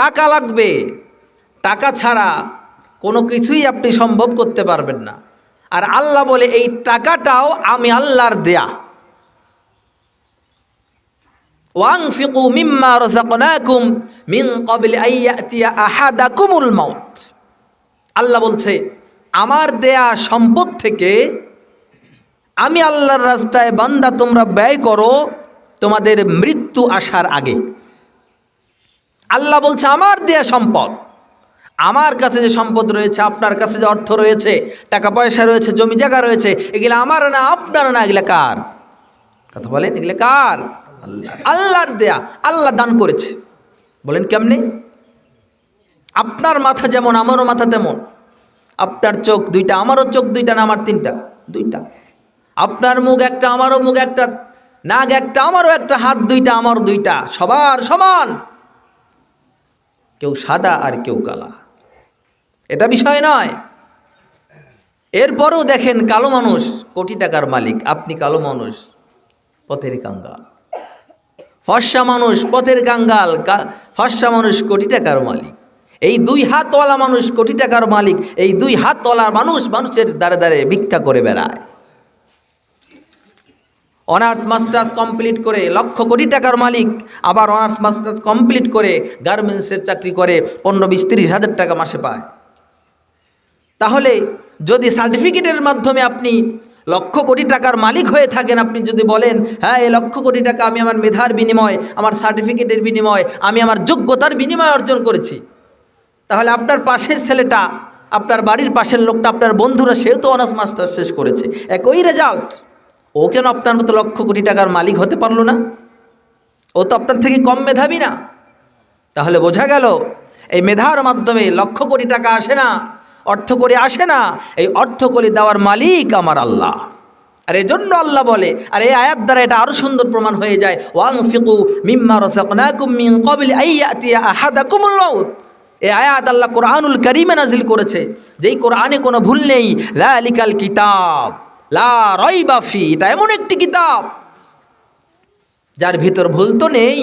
টাকা লাগবে। টাকা ছাড়া কোনো কিছুই আপনি সম্ভব করতে পারবেন না। আর আল্লাহ বলে, এই টাকাটাও আমি আল্লাহর দেয়া। ওয়াংফিকু মিম্মা রাযাকনাকুম মিন ইয়াতিয়া আহাদাকুমুল মাউত। আল্লাহ বলছে, আমার দেয়া সম্পদ থেকে আমি আল্লাহর রাস্তায় বান্দা তোমরা ব্যয় করো, তোমাদের মৃত্যু আসার আগে। আল্লাহ বলছে, আমার দেয়া সম্পদ। আমার কাছে যে সম্পদ রয়েছে, আপনার কাছে যে অর্থ রয়েছে, টাকা পয়সা রয়েছে, জমি জায়গা রয়েছে, এগুলো আমার না, আপনার না, এগুলো কার? কথা বলেন, এগুলো কার? আল্লাহ, আল্লাহর দেয়া, আল্লাহ দান করেছে। বলেন কেমনে? আপনার মাথা যেমন, আমারও মাথা তেমন। আপনার চোখ দুইটা, আমারও চোখ দুইটা না, আমার তিনটা? দুইটা। আপনার মুখ একটা, আমারও মুখ একটা, নাক একটা, আমারও একটা, হাত দুইটা, আমারও দুইটা। সবার সমান। কেউ সাদা আর কেউ কালা। এটা বিষয় নয়। এরপরও দেখেন কালো মানুষ, কোটি টাকার মালিক, আপনি কালো মানুষ, পথের কাঙ্গাল। ফর্সা মানুষ, পথের কাঙ্গাল ফর্সা মানুষ, কোটি টাকার মালিক। এই দুই হাতওয়ালা মানুষ, কোটি টাকার মালিক, এই দুই হাতওয়ালা মানুষ মানুষের দ্বারে দ্বারে ভিক্ষা করে বেড়ায়। অনার্স মাস্টার্স কমপ্লিট করে লক্ষ কোটি টাকার মালিক, আবার অনার্স মাস্টার্স কমপ্লিট করে গার্মেন্টসের চাকরি করে পনেরো বিশ তিরিশ হাজার টাকা মাসে পায়। তাহলে যদি সার্টিফিকেটের মাধ্যমে আপনি লক্ষ কোটি টাকার মালিক হয়ে থাকেন, আপনি যদি বলেন হ্যাঁ এই লক্ষ কোটি টাকা আমি আমার মেধার বিনিময়, আমার সার্টিফিকেটের বিনিময়, আমি আমার যোগ্যতার বিনিময় অর্জন করেছি, তাহলে আপনার পাশের ছেলেটা, আপনার বাড়ির পাশের লোকটা, আপনার বন্ধুরা, সেও তো অনার্স মাস্টার শেষ করেছে। একই রেজাল্ট ও কেন আপনার মতো লক্ষ কোটি টাকার মালিক হতে পারল না? ও তো আপনার থেকে কম মেধাবী না। তাহলে বোঝা গেল, এই মেধার মাধ্যমে লক্ষ কোটি টাকা আসে না, অর্থ করে আসে না, এই অর্থ করে দেওয়ার মালিক আমার আল্লাহ। আর এই জন্য আল্লাহ বলে, আর এই আয়াত দ্বারা এটা আরও সুন্দর প্রমাণ হয়ে যায়। ওয়াং ফিকু মিম্মা মিন মাউত। এই আয়াত আল্লাহ কোরআনুল কারিমে নাজিল করেছে। যেই কোরআনে কোনো ভুল নেই লালিকাল কিতাব। লা এটা এমন একটি কিতাব যার ভিতর ভুল তো নেই,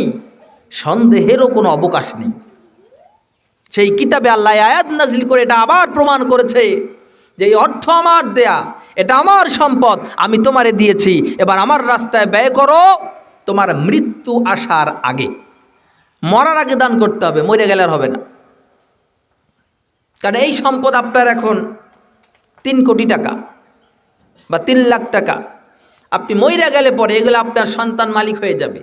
সন্দেহেরও কোনো অবকাশ নেই। সেই কিতাবে আল্লাহ আয়াত নাজিল করে এটা আবার প্রমাণ করেছে যে এই অর্থ আমার দেয়া, এটা আমার সম্পদ, আমি তোমারে দিয়েছি, এবার আমার রাস্তায় ব্যয় করো, তোমার মৃত্যু আসার আগে। মরার আগে দান করতে হবে, মরে গেলে আর হবে না। কারণ এই সম্পদ আপনার এখন তিন কোটি টাকা। বা তিন লাখ টাকা। আপনি মইরা গেলে পরে এগুলো আপনার সন্তান মালিক হয়ে যাবে,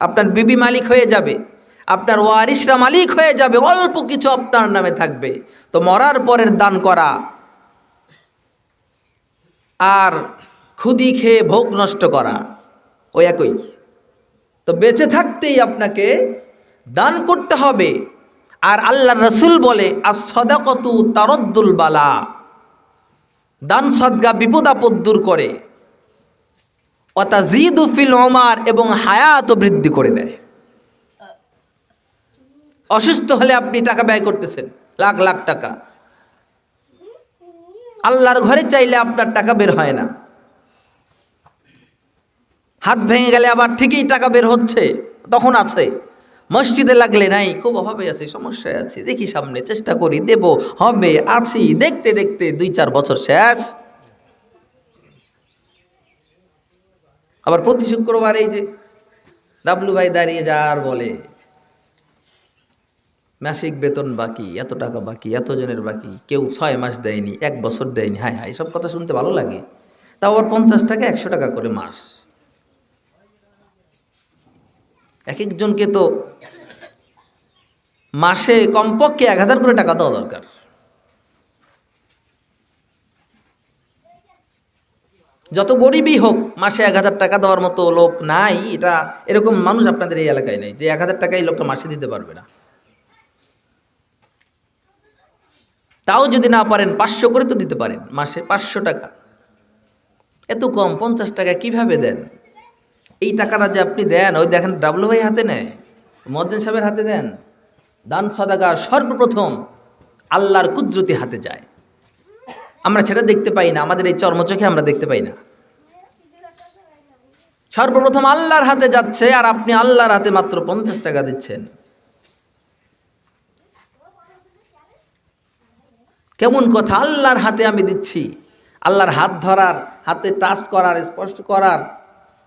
আপনার বিবি মালিক হয়ে যাবে, আপনার ওয়ারিসরা মালিক হয়ে যাবে, অল্প কিছু আপনার নামে থাকবে। তো মরার পরের দান করা আর ক্ষুদি খেয়ে ভোগ নষ্ট করা ওই একই। তো বেঁচে থাকতেই আপনাকে দান করতে হবে। আর আল্লাহ রসুল বলে আর সদাকতু তারদ্দুল বালা। দান সদ্গা বিপদ আপদ দূর করে। অতাজিদু ফিল ওমার এবং হায়াত বৃদ্ধি করে দেয়। অসুস্থ হলে আপনি টাকা ব্যয় করতেছেন, লাখ লাখ টাকা। আল্লাহর ঘরে চাইলে আপনার টাকা বের হয় না। হাত ভেঙে গেলে আবার ঠিকই টাকা বের হচ্ছে, তখন আছে। মসজিদে লাগলে নাই, খুব অভাবে আছে, সমস্যায় আছে, দেখি সামনে, চেষ্টা করি, দেব, হবে, আছি, দেখতে দেখতে দুই চার বছর শেষ। আবার প্রতি শুক্রবার এই যে ডাবলু ভাই দাঁড়িয়ে যা আর বলে, মাসিক বেতন বাকি, এত টাকা বাকি এত জনের বাকি, কেউ ছয় মাস দেয়নি, এক বছর দেয়নি, হায় হায়, এসব কথা শুনতে ভালো লাগে। তাও আবার পঞ্চাশ টাকা, একশো টাকা করে মাস। এক একজনকে তো মাসে কমপক্ষে এক হাজার করে টাকা দেওয়া দরকার। যত গরিবই হোক, মাসে এক হাজার টাকা দেওয়ার মতো লোক নাই, এটা এরকম মানুষ আপনাদের এই এলাকায় নেই, যে এক হাজার টাকা এই লোকটা মাসে দিতে পারবে না। তাও যদি না পারেন, পাঁচশো করে তো দিতে পারেন মাসে, পাঁচশো টাকা। এত কম, পঞ্চাশ টাকা কীভাবে দেন? এই টাকাটা যে আপনি দেন, ওই দেখেন ডাবলু ভাই হাতে নেয়। মদ্দিন সাহেবের হাতে দেন। দান, সদাগা সর্বপ্রথম আল্লাহর কুদরতি হাতে যায়। আমরা সেটা দেখতে পাই না, আমাদের এই চর্মচোখে আমরা দেখতে পাই না। সর্বপ্রথম আল্লাহর হাতে যাচ্ছে, আর আপনি আল্লাহর হাতে মাত্র পঞ্চাশ টাকা দিচ্ছেন। কেমন কথা, আল্লাহর হাতে আমি দিচ্ছি। আল্লাহর হাত ধরার, হাতে টাচ করার স্পর্শ করার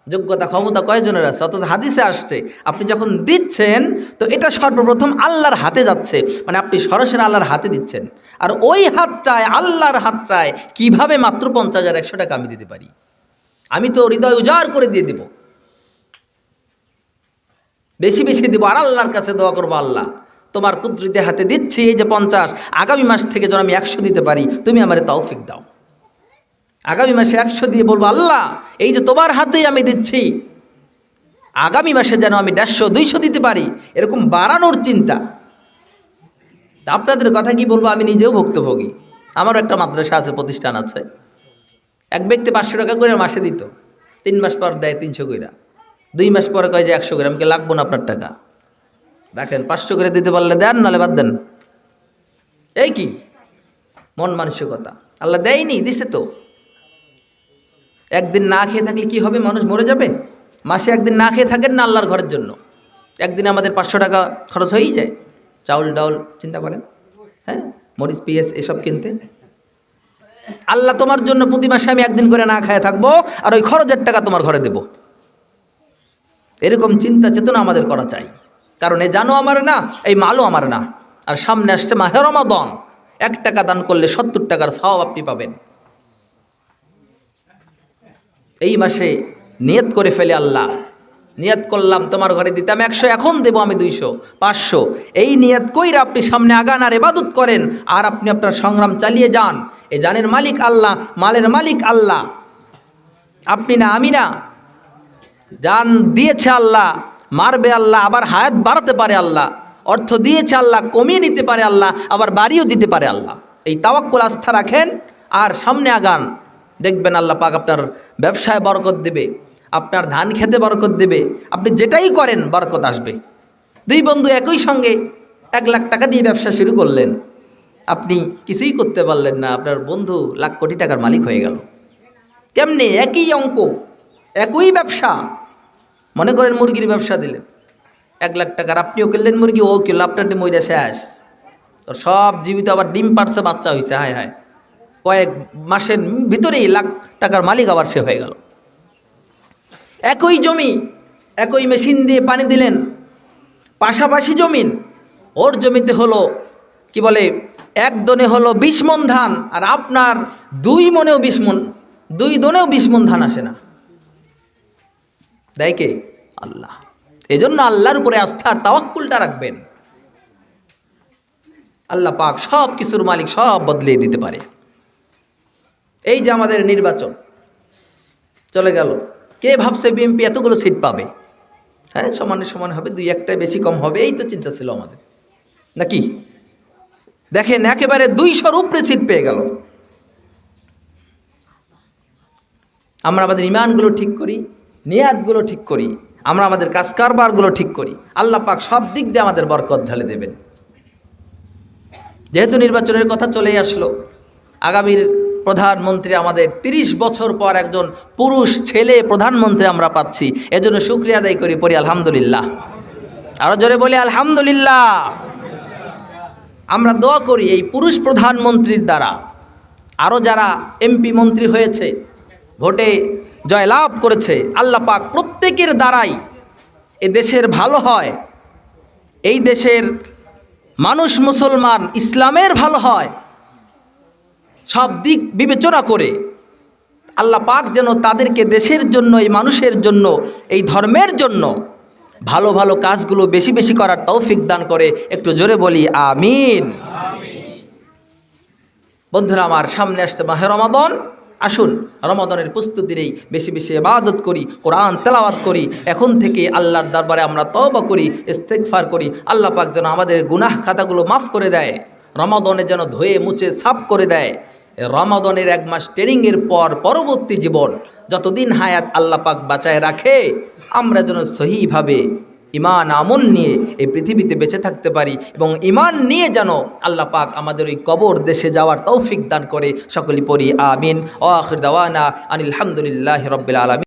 যোগ্যতা, ক্ষমতা কয়জনের আছে? অথচ হাদিসে আসছে, আপনি যখন দিচ্ছেন, তো এটা সর্বপ্রথম আল্লাহর হাতে যাচ্ছে। মানে আপনি সরাসরি আল্লাহর হাতে দিচ্ছেন। আর ওই হাতটায় আল্লাহর হাতটায় কীভাবে মাত্র পঞ্চাশ হাজার একশো টাকা আমি দিতে পারি? আমি তো হৃদয় উজাড় করে দিয়ে দেব। বেশি বেশি দেবো, আর আল্লাহর কাছে দোয়া করব আল্লাহ। তোমার কুদরতি হাতে দিচ্ছি এই যে পঞ্চাশ, আগামী মাস থেকে যেন আমি একশো দিতে পারি, তুমি আমার তৌফিক দাও। আগামী মাসে একশো দিয়ে বলব, আল্লাহ, এই যে তোমার হাতেই আমি দিচ্ছি। আগামী মাসে যেন আমি দেড়শো, দুইশো দিতে পারি, এরকম বাড়ানোর চিন্তা। আপনাদের কথা কি বলব, আমি নিজেও ভুক্তভোগী। আমারও একটা মাদ্রাসা আছে, প্রতিষ্ঠান আছে। এক ব্যক্তি পাঁচশো টাকা করে মাসে দিত। তিন মাস পর দেয় তিনশো কইরা। দুই মাস পরে কয় যে একশো করে আমাকে লাগবো না আপনার টাকা। রাখেন, পাঁচশো করে দিতে পারলে দেন, নাহলে বাদ দেন। এই কি? মন মানসিকতা। আল্লাহ দেয়নি, দিছে তো। একদিন না খেয়ে থাকলে কি হবে? মানুষ মরে যাবে? মাসে একদিন না খেয়ে থাকেন না আল্লাহর ঘরের জন্য। একদিন আমাদের পাঁচশো টাকা খরচ হয়েই যায়। চাউল ডাউল, চিন্তা করেন? হ্যাঁ? মরিচ পিএস এসব কিনতে। আল্লাহ তোমার জন্য প্রতি মাসে আমি একদিন করে না খায় থাকব আর ওই খরচের টাকা তোমার ঘরে দেব। এরকম চিন্তা চেতনা আমাদের করা চাই। কারণ এই জানো আমার না, এই মালও আমার না। আর সামনে আসছে মাহের রমাদন। এক টাকা দান করলে সত্তর টাকার সব আপনি পাবেন। এই মাসে নিয়ত করে ফেলে আল্লাহ। নিয়ত করলাম, তোমার ঘরে দিতাম একশো, এখন দেবো আমি দুইশো, পাঁচশো। এই নিয়ত কইরা আপনি সামনে আগান আর এবাদত করেন, আর আপনি আপনার সংগ্রাম চালিয়ে যান। এ জানের মালিক আল্লাহ, মালের মালিক আল্লাহ। আপনি না, আমি না। জান দিয়েছে আল্লাহ, মারবে আল্লাহ, আবার হায়াত বাড়াতে পারে আল্লাহ। অর্থ দিয়েছে আল্লাহ, কমিয়ে নিতে পারে আল্লাহ, আবার বাড়িও দিতে পারে আল্লাহ। এই তাওয়াক্কুল আস্থা রাখেন, আর সামনে আগান। দেখবেন আল্লাহ পাক আপনার ব্যবসায় বরকত দেবে, আপনার ধান খেতে বরকত দেবে, আপনি যেটাই করেন বরকত আসবে। দুই বন্ধু একই সঙ্গে এক লাখ টাকা দিয়ে ব্যবসা শুরু করলেন। আপনি কিছুই করতে পারলেন না, আপনার বন্ধু লাখ কোটি টাকার মালিক হয়ে গেল। কেমনে? একই অঙ্ক, একই ব্যবসা। মনে করেন মুরগির ব্যবসা দিলেন। এক লাখ টাকার আপনিও কিনলেন মুরগি, ও কিনল, আপনার মইরা শেষ। সব জীবিত আবার ডিম পারছে, বাচ্চা হয়েছে হায় হায়। কয়েক মাসের ভিতরেই লাখ টাকার মালিক আবার সে হয়ে গেল। একই জমি, একই মেশিন দিয়ে পানি দিলেন। পাশাপাশি জমিন, ওর জমিতে হলো, কি বলে, এক দনে হলো বিশ মন ধান, আর আপনার দুই মনেও বিশ মন, দুই দনেও বিশ মন ধান আসে না। দেয় কে? আল্লাহ। এই জন্য আল্লাহর উপরে আস্থার তাওয়াক্কুলটা রাখবেন। আল্লাহ পাক সব কিছুর মালিক সব বদলিয়ে দিতে পারে। এই যে আমাদের নির্বাচন, চলে গেল। কে ভাবছে বিএনপি এতগুলো সিট পাবে? হ্যাঁ সমানে সমান হবে, দুই একটাই বেশি কম হবে, এই তো চিন্তা ছিল আমাদের। নাকি? দেখেন, একেবারে দুইশোর উপরে সিট পেয়ে গেল। আমরা আমাদের ইমানগুলো ঠিক করি নিয়াতগুলো ঠিক করি, আমরা আমাদের কাজ কারবারগুলো ঠিক করি। আল্লাহ পাক সব দিক দিয়ে আমাদের বরকত ঢালে দেবেন। যেহেতু নির্বাচনের কথা চলেই আসলো, আগামীর প্রধানমন্ত্রী আমাদের ৩০ বছর পর একজন পুরুষ ছেলে প্রধানমন্ত্রী আমরা পাচ্ছি। এজন্য শুক্রিয়া আদায় করি, পড়ি আলহামদুলিল্লাহ। আরও জোরে বলি, আলহামদুলিল্লাহ। আমরা দোয়া করি এই পুরুষ প্রধানমন্ত্রীর দ্বারা। আরও যারা এমপি মন্ত্রী হয়েছে, ভোটে জয়লাভ করেছে, আল্লাহ পাক প্রত্যেকের দ্বারাই এ দেশের ভালো হয়। এই দেশের মানুষ মুসলমান, ইসলামের ভালো হয়। সব দিক বিবেচনা করে আল্লাহ পাক যেন তাদেরকে দেশের জন্য, এই মানুষের জন্য, এই ধর্মের জন্য ভালো ভালো কাজগুলো বেশি বেশি করার তৌফিক দান করে। একটু জোরে বলি, আমিন। বন্ধুরা, আমার সামনে আসছে মাহে রমাদন। আসুন, রমাদনের প্রস্তুতি নেই বেশি বেশি ইবাদত করি, কোরআন তেলাওয়াত করি। এখন থেকে আল্লাহর দরবারে আমরা তওবা করি, ইস্তেগফার করি। আল্লাহ পাক যেন আমাদের গুনাহ খাতাগুলো মাফ করে দেয়। রমাদনে যেন ধুয়ে, মুছে, সাফ করে দেয়। রমাদনের এক মাস ট্রেনিংয়ের পর পরবর্তী জীবন, যতদিন হায়াত আল্লাহ পাক বাঁচায় রাখে, আমরা যেন সহিভাবে ইমান আমল নিয়ে এই পৃথিবীতে বেঁচে থাকতে পারি এবং ইমান নিয়ে যেন আল্লাহ পাক আমাদের ওই কবর দেশে যাওয়ার তৌফিক দান করে সকলে পড়ি, আমিন। ও আখির দাওয়ানা আনিল রব্বিল আলমিন।